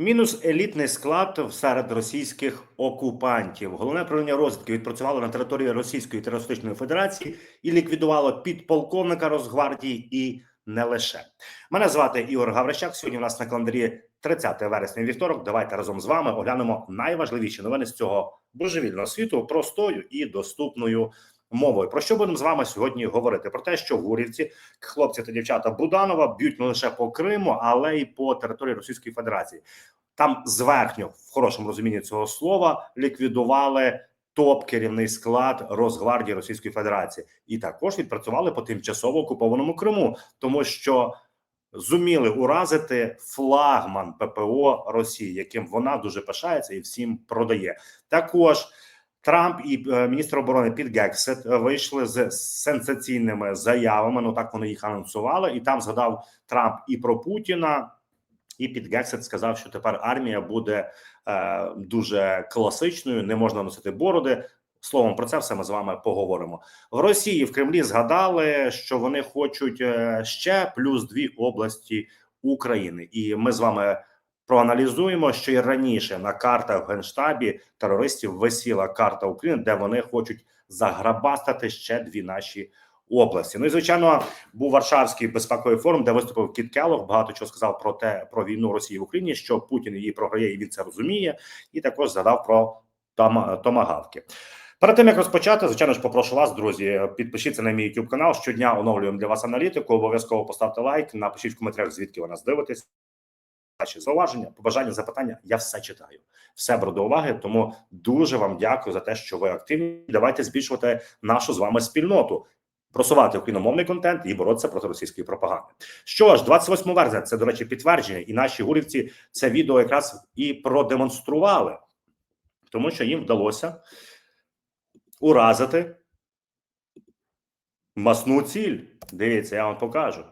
Мінус елітний склад серед російських окупантів. Головне управління розвідки відпрацювало на території Російської терористичної федерації і ліквідувало підполковника Росгвардії і не лише мене звати Ігор Гаврищак. Сьогодні у нас на календарі 30 вересня вівторок. Давайте разом з вами оглянемо найважливіші новини з цього божевільного світу простою і доступною мовою. Про що будемо з вами сьогодні говорити? Про те, що гурівці, хлопці та дівчата Буданова б'ють не лише по Криму, але й по території Російської Федерації. Там зверхньо, в хорошому розумінні цього слова, ліквідували топ керівний склад Росгвардії Російської Федерації, і також відпрацювали по тимчасово окупованому Криму, тому що зуміли уразити флагман ППО Росії, яким вона дуже пишається і всім продає. Також Трамп і е, міністр оборони Піт Гексет вийшли з сенсаційними заявами. Ну так вони їх анонсували, і там згадав Трамп і про Путіна. І Піт Гексет сказав, що тепер армія буде е, дуже класичною, не можна носити бороди. Словом, про це все ми з вами поговоримо в Росії. В Кремлі згадали, що вони хочуть е, ще плюс дві області України, і ми з вами проаналізуємо, що і раніше на картах в генштабі терористів висіла карта України, де вони хочуть заграбастати ще дві наші області. Ну і звичайно, був Варшавський безпековий форум, де виступив Кіт Келлог, Багато чого сказав про те про війну Росії в Україні, що Путін її програє, і він це розуміє, і також згадав про томагавки. Перед тим як розпочати, звичайно ж, попрошу вас, друзі, підпишіться на мій YouTube канал. Щодня оновлюємо для вас аналітику. Обов'язково поставте лайк, напишіть в коментарях, звідки ви нас дивитесь. Ваші зауваження, побажання, запитання. Я все читаю, все беру до уваги. Тому дуже вам дякую за те, що ви активні. Давайте збільшувати нашу з вами спільноту, просувати україномовний контент і боротися проти російської пропаганди. Що ж, 28 вересня, це до речі, підтвердження, і наші гурівці це відео якраз і продемонстрували, тому що їм вдалося уразити масну ціль. Дивіться, я вам покажу.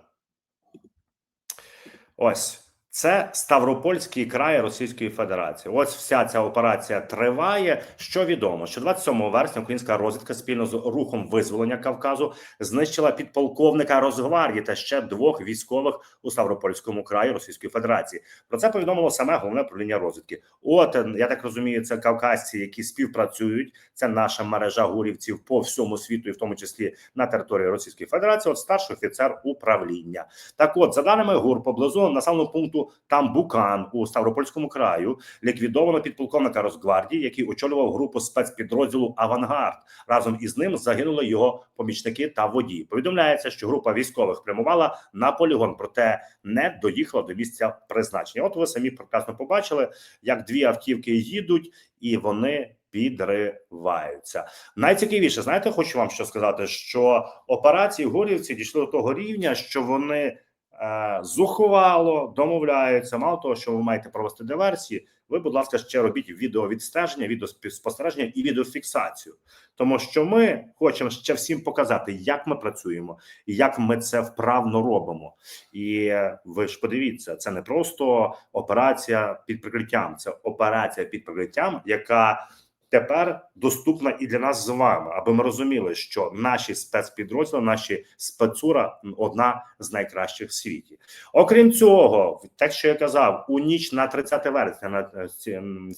Ось. Це Ставропольський край Російської Федерації. Ось вся ця операція триває. Що відомо, що 27 вересня українська розвідка спільно з рухом визволення Кавказу знищила підполковника Росгвардії та ще двох військових у Ставропольському краї Російської Федерації. Про це повідомило саме головне управління розвідки. От я так розумію, це кавказці, які співпрацюють. Це наша мережа гурівців по всьому світу, і в тому числі на території Російської Федерації. От старший офіцер управління. Так, от за даними ГУР, поблизу населеного пункту. Там Букан у Ставропольському краю ліквідовано підполковника Росгвардії, який очолював групу спецпідрозділу Авангард. Разом із ним загинули його помічники та водії. Повідомляється, що група військових прямувала на полігон, проте не доїхала до місця призначення. От ви самі прекрасно побачили, як дві автівки їдуть, і вони. Підриваються найцікавіше. Знаєте, хочу вам що сказати, що операції горівці дійшли до того рівня, що вони Е, зухвало домовляються. Мало того, що ви маєте провести диверсії, ви, будь ласка, ще робіть відеовідстеження, відеоспостереження і відеофіксацію, тому що ми хочемо ще всім показати, як ми працюємо і як ми це вправно робимо. І ви ж подивіться, це не просто операція під прикриттям, це операція під прикриттям, яка тепер доступна і для нас з вами, аби ми розуміли, що наші спецпідрозділи, наші спецура одна з найкращих в світі. Окрім цього, те, що я казав, у ніч на 30 вересня, на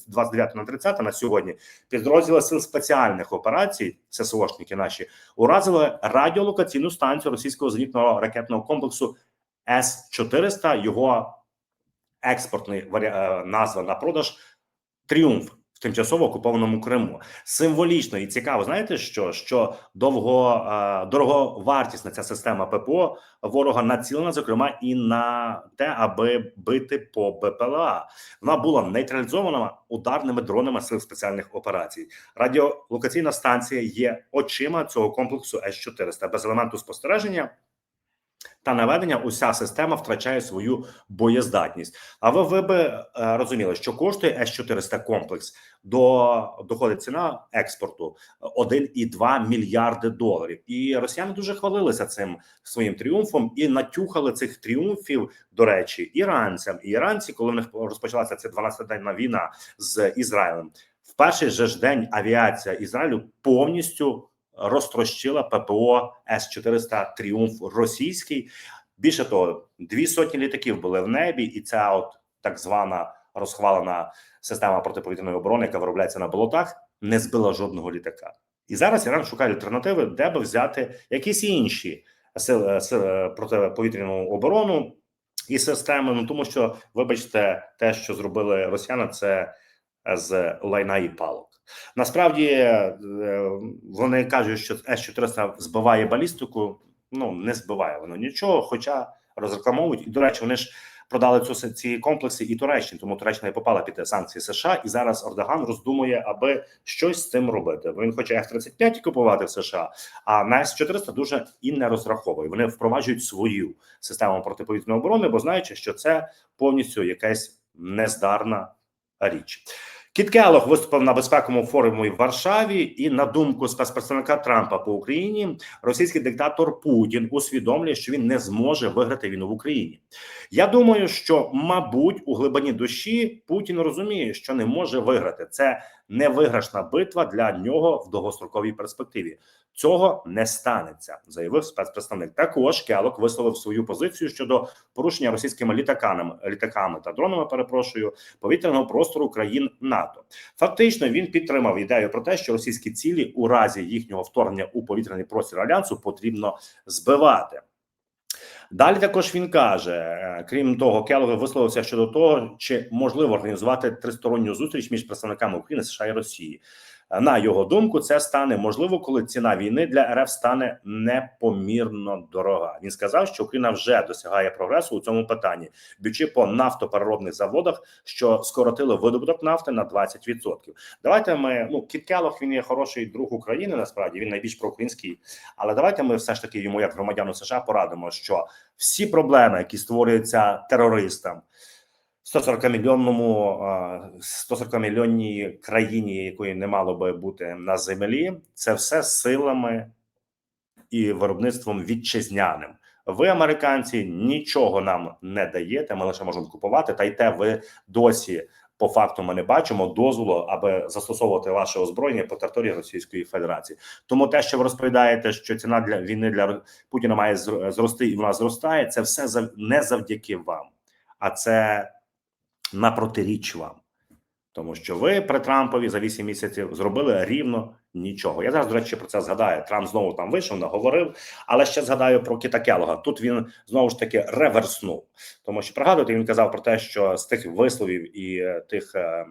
29 на 30 на сьогодні, підрозділи сил спеціальних операцій, ССОшники наші уразили радіолокаційну станцію російського зенітного ракетного комплексу С 400 Його експортний е, назва на продаж Тріумф тимчасово окупованому Криму. Символічно і цікаво, знаєте, що що довго е, дороговартісна ця система ППО ворога націлена, зокрема, і на те, аби бити по БПЛА. Вона була нейтралізована ударними дронами сил спеціальних операцій. Радіолокаційна станція є очима цього комплексу С 400 без елементу спостереження та наведення, уся система втрачає свою боєздатність. А ви, ви би е, розуміли, що коштує С 400 комплекс до доходить ціна експорту 1,2 мільярди доларів, і росіяни дуже хвалилися цим своїм тріумфом і натюхали цих тріумфів. До речі, іранцям і іранці, коли в них розпочалася ця 12-денна війна з Ізраїлем, в перший же ж день авіація Ізраїлю повністю розтрощила ППО С 400 Тріумф російський. Більше того, дві сотні літаків були в небі, і ця от так звана розхвалена система протиповітряної оборони, яка виробляється на болотах, не збила жодного літака. І зараз Іран шукає альтернативи, де би взяти якісь інші сили, сили протиповітряну оборону і системи. Ну тому що, вибачте, те, що зробили росіяни, це з лайна і палок. Насправді е, вони кажуть, що с 400 збиває балістику. Ну не збиває воно нічого, хоча розрекламовують. І до речі, вони ж продали цю ці комплекси і Туреччині, тому Туреччина не попала під санкції США. І зараз Ордоган роздумує, аби щось з цим робити. Він хоче F-35 купувати в США, а на С-400 дуже і не розраховує. Вони впроваджують свою систему протиповітряної оборони, бо знаючи, що це повністю якась нездарна річ. Кіт Келлог виступив на безпековому форумі в Варшаві, і на думку спецпредставника Трампа по Україні, російський диктатор Путін усвідомлює, що він не зможе виграти війну в Україні. Я думаю, що, мабуть, у глибині душі Путін розуміє, що не може виграти. Це невиграшна битва для нього в довгостроковій перспективі. Цього не станеться, заявив спецпредставник. Також Келок висловив свою позицію щодо порушення російськими літаками, літаками та дронами. Перепрошую повітряного простору країн НАТО. Фактично він підтримав ідею про те, що російські цілі у разі їхнього вторгнення у повітряний простір альянсу потрібно збивати. Далі також він каже: е, крім того, Келлог висловився щодо того, чи можливо організувати тристоронню зустріч між представниками України, США і Росії. На його думку, це стане можливо, коли ціна війни для РФ стане непомірно дорога. Він сказав, що Україна вже досягає прогресу у цьому питанні, б'ючи по нафтопереробних заводах, що скоротили видобуток нафти на 20%. Давайте ми ну Кіт Келлог, він є хороший друг України. Насправді він найбільш проукраїнський. Але давайте ми все ж таки йому, як громадяну США, порадимо, що всі проблеми, які створюються терористам. 140 мільйонному 140 мільйонній країні, якої не мало би бути на землі, це все силами і виробництвом вітчизняним. Ви, американці, нічого нам не даєте. Ми лише можемо купувати. Та й те ви досі по факту ми не бачимо дозволу, аби застосовувати ваше озброєння по території Російської Федерації. Тому те, що ви розповідаєте, що ціна для війни для Путіна має зрости, і вона зростає, це все не завдяки вам, а це на протиріч вам, тому що ви при Трампові за 8 місяців зробили рівно нічого. Я зараз до речі про це згадаю. Трамп знову там вийшов, наговорив, але ще згадаю про Кіта Келога. Тут він знову ж таки реверснув, тому що пригадуєте, він казав про те, що з тих висловів і е, тих. Е,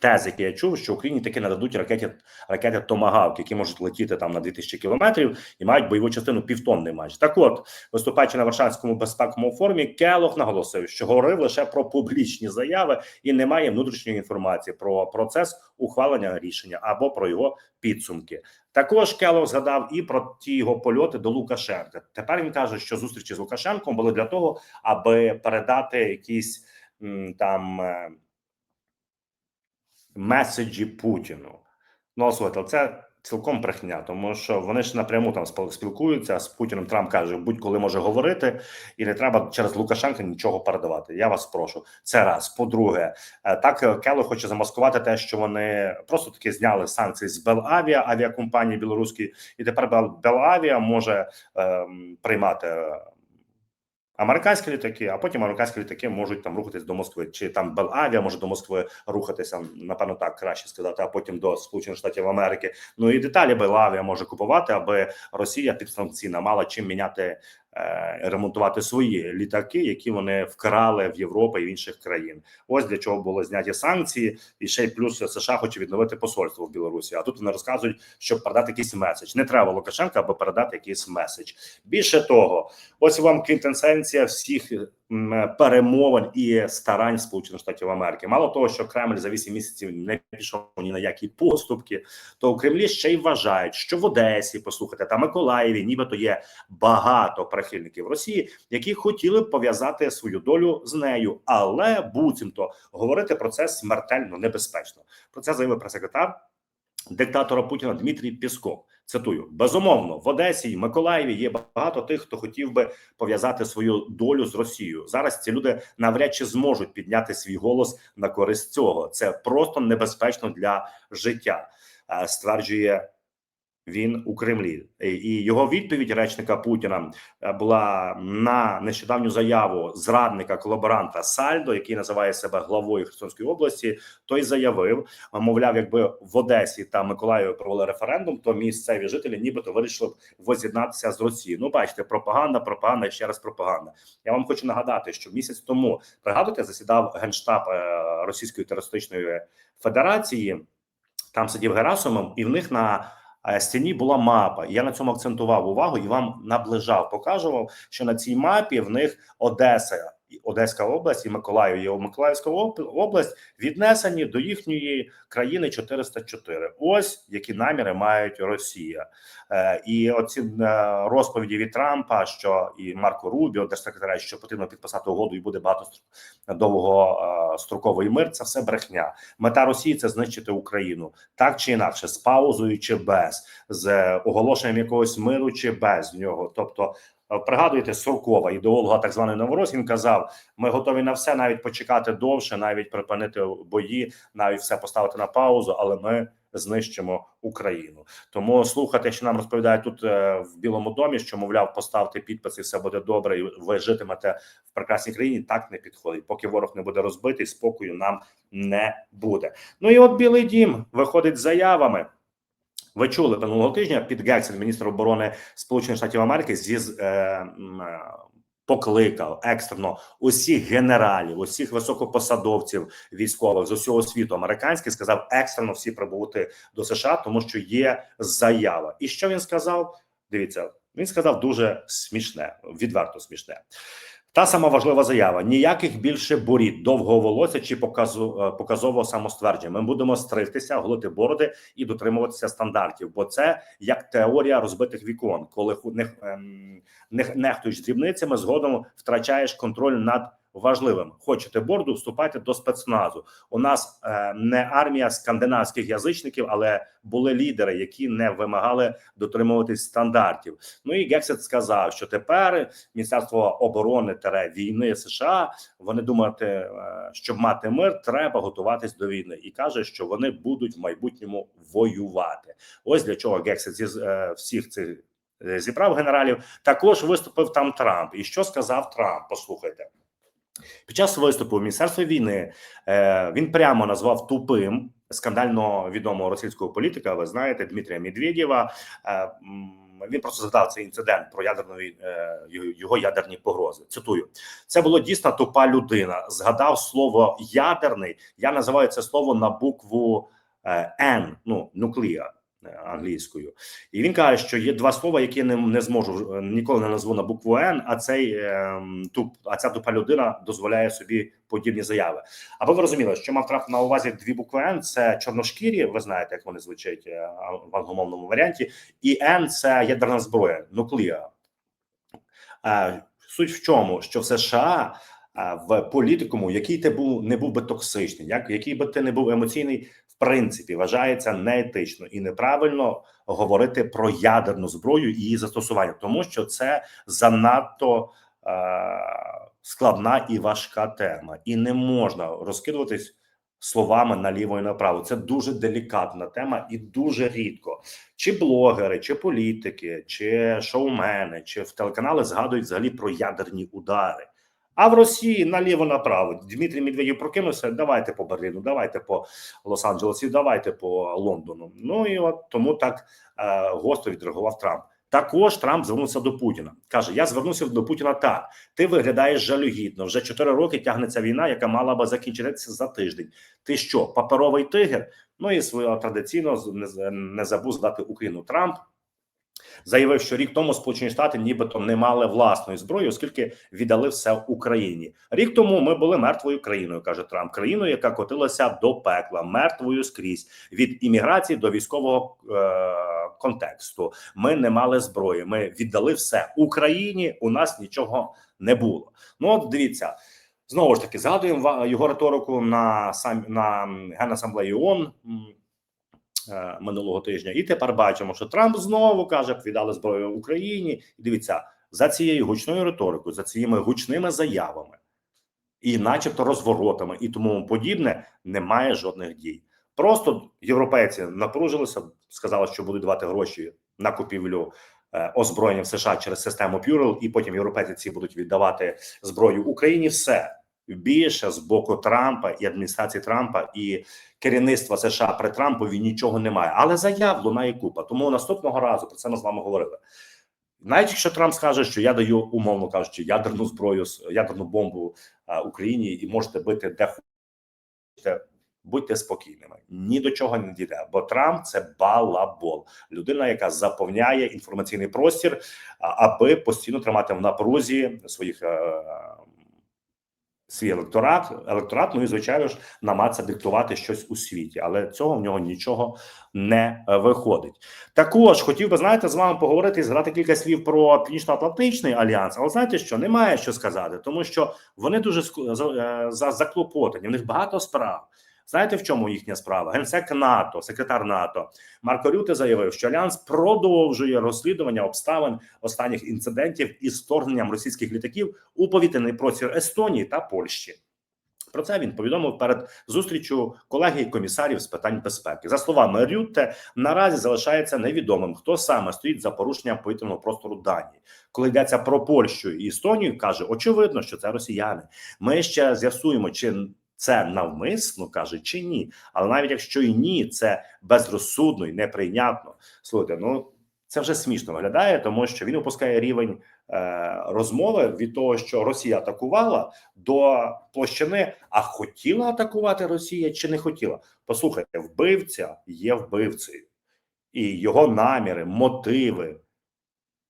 тез, які я чув, що Україні таки нададуть ракети ракети Томагавк, які можуть летіти там на 2000 кілометрів і мають бойову частину півтонни майже. Так, от виступаючи на Варшавському безпековому форумі, Келох наголосив, що говорив лише про публічні заяви і немає внутрішньої інформації про процес ухвалення рішення або про його підсумки. Також Келох згадав і про ті його польоти до Лукашенка. Тепер він каже, що зустрічі з Лукашенком були для того, аби передати якісь там. Е, меседжі Путіну. Ну, слухайте, це цілком брехня, тому що вони ж напряму там спілкуються з Путіним. Трамп каже, будь-коли може говорити, і не треба через Лукашенка нічого передавати. Я вас прошу. Це раз. По-друге, е, так Кело хоче замаскувати те, що вони просто таки зняли санкції з Белавіа авіакомпанії білоруської, і тепер Белавіа може е, приймати американські літаки, а потім американські літаки можуть там рухатись до Москви, чи там Белавія може до Москви рухатися, напевно, так краще сказати, а потім до Сполучених Штатів Америки. Ну і деталі Белавія може купувати, аби Росія підсанкційна мала чим міняти ремонтувати свої літаки, які вони вкрали в Європу і в інших країн. Ось для чого були зняті санкції, і ще й плюс США хоче відновити посольство в Білорусі. А тут вони розказують, щоб передати якийсь меседж. Не треба Лукашенка, аби передати якийсь меседж. Більше того, ось вам квінтенсенція всіх перемовин і старань Сполучених Штатів Америки. Мало того, що Кремль за 8 місяців не пішов ні на які поступки, то у Кремлі ще й вважають, що в Одесі послухайте та Миколаєві, нібито є багато прихильників Росії, які хотіли б пов'язати свою долю з нею, але буцімто говорити про це смертельно небезпечно. Про це заявив прес-секретар диктатора Путіна Дмитрій Пісков. Цитую безумовно в Одесі і Миколаєві є багато тих, хто хотів би пов'язати свою долю з Росією. Зараз ці люди навряд чи зможуть підняти свій голос на користь цього. Це просто небезпечно для життя, стверджує Він у Кремлі, і його відповідь речника Путіна е, була на нещодавню заяву зрадника колаборанта Сальдо, який називає себе главою Херсонської області. Той заявив, мовляв, якби в Одесі та Миколаєві провели референдум, то місцеві жителі, нібито вирішили б воз'єднатися з Росією. Ну, бачите, пропаганда, пропаганда ще раз пропаганда. Я вам хочу нагадати, що місяць тому пригадуєте, засідав генштаб е, Російської терористичної федерації. Там сидів Герасимов, і в них на стіні була мапа. Я на цьому акцентував увагу і вам наближав, показував, що на цій мапі в них Одеса, Одеська область і Миколаїв і Миколаївська об- область віднесені до їхньої країни 404. Ось які наміри мають Росія. Е, І оці е, розповіді від Трампа, що і Марко Рубіо, держсекретаря, що потрібно підписати угоду, і буде багато довгостроковий мир. Це все брехня. Мета Росії це знищити Україну так чи інакше, з паузою чи без, з оголошенням якогось миру чи без нього. Тобто, е, пригадуєте Суркова, ідеолога так званої Новоросії, він казав: ми готові на все, навіть почекати довше, навіть припинити бої, навіть все поставити на паузу, але ми. Знищимо Україну, тому слухати, що нам розповідають тут е, в Білому домі, що мовляв, поставте підпис і все буде добре, і ви житимете в прекрасній країні. Так не підходить. Поки ворог не буде розбитий, спокою нам не буде. Ну і от Білий Дім виходить з заявами. Ви чули минулого тижня під Гексен, міністр оборони Сполучених Штатів Америки, зі е, е, покликав екстрено усіх генералів, усіх високопосадовців військових з усього світу американських, сказав екстрено всі прибути до США, тому що є заява. І що він сказав? Дивіться, він сказав дуже смішне, відверто смішне. Та сама важлива заява: ніяких більше борід, довгого волосся чи показу, е, показового самоствердження. Ми будемо стригтися, голити бороди і дотримуватися стандартів, бо це як теорія розбитих вікон, коли ху- не, ем, не нехтуєш дрібницями, згодом втрачаєш контроль над важливим. Хочете бороду, вступайте до спецназу. У нас е, не армія скандинавських язичників, але були лідери, які не вимагали дотримуватись стандартів. Ну і Гексет сказав, що тепер Міністерство оборони тере війни США. Вони думають, е, щоб мати мир, треба готуватись до війни, і каже, що вони будуть в майбутньому воювати. Ось для чого Гексет зі е, всіх цих е, зібрав генералів. Також виступив там Трамп. І що сказав Трамп? Послухайте. Під час виступу в Міністерстві війни е, він прямо назвав тупим скандально відомого російського політика. Ви знаєте, Дмитрія Медведєва. Е, він просто згадав цей інцидент про ядерну е, його- ядерні погрози. Цитую: це було дійсно тупа людина. Згадав слово ядерний. Я називаю це слово на букву N, ну нуклеар е, англійською. І він каже, що є два слова, які не, не зможу е, ніколи не назву на букву Н. А цей е, туп, а ця тупа людина дозволяє собі подібні заяви. Аби ви розуміли, що мав Трамп на увазі дві букви Н, це чорношкірі. Ви знаєте, як вони звучать е, в англомовному варіанті, і Н це ядерна зброя, нуклеар. Е, Суть в чому, що в США е, в політикуму, який ти був не був би токсичний, як який би ти не був емоційний, принципі вважається неетично і неправильно говорити про ядерну зброю і її застосування, тому що це занадто е, складна і важка тема, і не можна розкидуватись словами наліво і направо. Це дуже делікатна тема, і дуже рідко чи блогери, чи політики, чи шоумени, чи в телеканали згадують взагалі про ядерні удари. А в Росії наліво направо Дмитрій Медведєв прокинувся. Давайте по Берліну, давайте по Лос-Анджелесу, давайте по Лондону. Ну і от тому так е, гостро відреагував Трамп. Також Трамп звернувся до Путіна. каже: Я звернувся до Путіна так. Ти виглядаєш жалюгідно. Вже чотири роки тягнеться війна, яка мала би закінчитися за тиждень. Ти що, паперовий тигр? Ну і своє традиційно не забув здати Україну. Трамп заявив, що рік тому Сполучені Штати нібито не мали власної зброї, оскільки віддали все Україні. Рік тому ми були мертвою країною, каже Трамп, країною, яка котилася до пекла, мертвою скрізь від імміграції до військового е- контексту. Ми не мали зброї. Ми віддали все Україні. У нас нічого не було. Ну от дивіться. Знову ж таки, згадуємо його риторику на сам на генасамблеї ООН минулого тижня. І тепер бачимо, що Трамп знову каже, віддали зброю Україні. І дивіться, за цією гучною риторикою, за цими гучними заявами, і, начебто, розворотами і тому подібне, немає жодних дій. Просто європейці напружилися, сказали, що будуть давати гроші на купівлю е, озброєння в США через систему Пюрел, і потім європейці ці будуть віддавати зброю Україні. Все більше з боку Трампа і адміністрації Трампа і керівництва США при Трампові нічого немає. Але заяв лунає купа. Тому наступного разу про це ми з вами говорили. Навіть якщо Трамп скаже, що я даю умовно кажучи, ядерну зброю, ядерну бомбу Україні, і можете бити де хочете, будьте спокійними. Ні до чого не дійде. Бо Трамп це балабол, людина, яка заповняє інформаційний простір, аби постійно тримати в напрузі своїх. Свій електорат, електорат, ну і звичайно ж намагатися диктувати щось у світі, але цього в нього нічого не е, виходить. Також хотів би знаєте з вами поговорити і згадати кілька слів про північно-атлантичний альянс. Але знаєте, що немає що сказати, тому що вони дуже е, за- заклопотані. В них багато справ. Знаєте, в чому їхня справа? Генсек НАТО, секретар НАТО Марко Рюте заявив, що альянс продовжує розслідування обставин останніх інцидентів із вторгненням російських літаків у повітряний простір Естонії та Польщі. Про це він повідомив перед зустрічю колегії комісарів з питань безпеки. За словами Рютте, наразі залишається невідомим, хто саме стоїть за порушенням повітряного простору Данії. Коли йдеться про Польщу і Естонію, каже очевидно, що це росіяни. Ми ще з'ясуємо, чи це навмисно каже, чи ні. Але навіть якщо і ні, це безрозсудно і неприйнятно. Слухайте, ну це вже смішно виглядає, тому що він опускає рівень е, розмови від того, що Росія атакувала до площини. А хотіла атакувати Росія чи не хотіла? Послухайте, вбивця є вбивцею, і його наміри, мотиви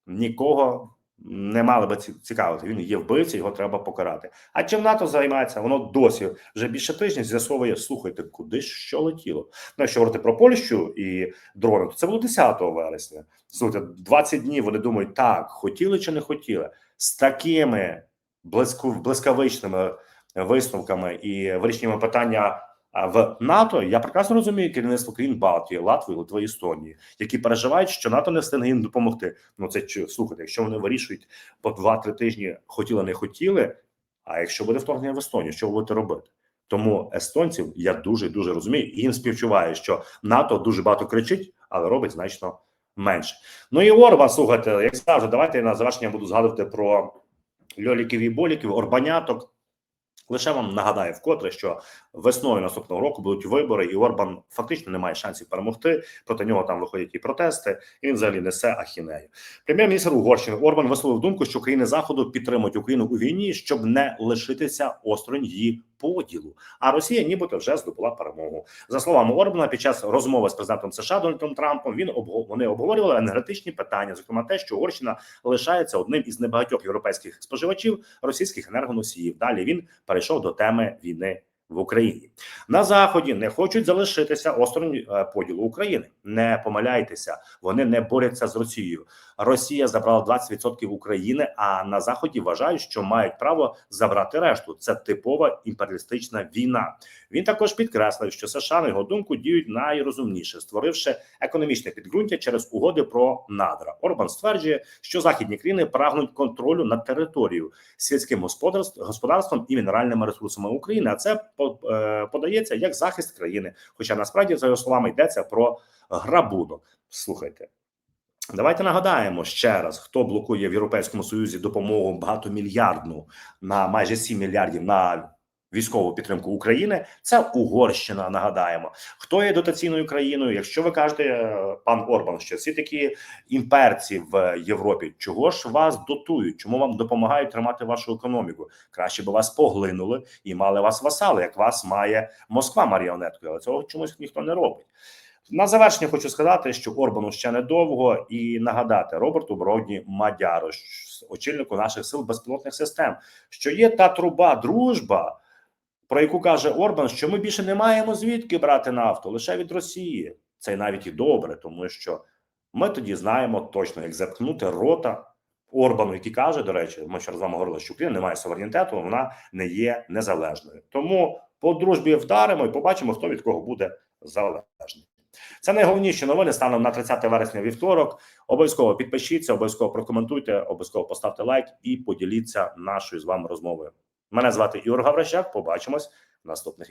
нікого не мали би цікавити. Він є вбивця, його треба покарати. А чим НАТО займається? Воно досі вже більше тижня з'ясовує. Слухайте, куди ж що летіло? Ну, якщо говорити про Польщу і дрони, то це було 10 вересня. Слухайте, 20 днів вони думають, так хотіли чи не хотіли з такими блиску, блискавичними висновками і вирішеннями питання. В НАТО я прекрасно розумію керівництво країн Балтії, Латвії, Литви, Естонії, які переживають, що НАТО не встигне їм допомогти. Ну це чи слухайте, якщо вони вирішують по 2-3 тижні, хотіли не хотіли. А якщо буде вторгнення в Естонію, що ви будете робити? Тому естонців я дуже дуже розумію і їм співчуваю, що НАТО дуже багато кричить, але робить значно менше. Ну і Орбан, слухайте, як завжди, давайте я на завершення буду згадувати про льоліків і боліків, орбаняток. Лише вам нагадаю вкотре, що весною наступного року будуть вибори, і Орбан фактично не має шансів перемогти. Проти нього там виходять і протести. І він взагалі несе ахінею. Прем'єр-міністр Угорщини Орбан висловив думку, що країни заходу підтримують Україну у війні, щоб не лишитися осторонь її поділу. А Росія, нібито, вже здобула перемогу. За словами Орбана, під час розмови з президентом США Дональдом Трампом він вони обговорювали енергетичні питання, зокрема те, що Угорщина лишається одним із небагатьох європейських споживачів російських енергоносіїв. Далі він перейшов до теми війни в Україні. На заході не хочуть залишитися осторонь е, поділу України. Не помиляйтеся, вони не борються з Росією. Росія забрала 20% України, а на заході вважають, що мають право забрати решту. Це типова імперіалістична війна. Він також підкреслив, що США на його думку діють найрозумніше, створивши економічне підґрунтя через угоди про надра. Орбан стверджує, що західні країни прагнуть контролю над територією, сільським господарством і мінеральними ресурсами України. А це подається як захист країни. Хоча насправді за його словами йдеться про грабунок. Слухайте. Давайте нагадаємо ще раз, хто блокує в Європейському Союзі допомогу багатомільярдну на майже 7 мільярдів на військову підтримку України. Це Угорщина. Нагадаємо, хто є дотаційною країною. Якщо ви кажете, е, пан Орбан, що всі такі імперці в Європі, чого ж вас дотують? Чому вам допомагають тримати вашу економіку? Краще би вас поглинули і мали вас васали, як вас має Москва маріонеткою, але цього чомусь ніхто не робить. На завершення хочу сказати, що Орбану ще недовго і нагадати Роберту Бродні Мадяру, очільнику наших сил безпілотних систем, що є та труба дружба, про яку каже Орбан, що ми більше не маємо звідки брати нафту лише від Росії. Це навіть і добре, тому що ми тоді знаємо точно, як заткнути рота Орбану, який каже, до речі, ми ще раз вами говорили, що Україна не має суверенітету, вона не є незалежною. Тому по дружбі вдаримо і побачимо, хто від кого буде залежний. Це найголовніші новини станом на 30 вересня вівторок. Обов'язково підпишіться, обов'язково прокоментуйте, обов'язково поставте лайк і поділіться нашою з вами розмовою. Мене звати Ігор Гаврищак. Побачимось в наступних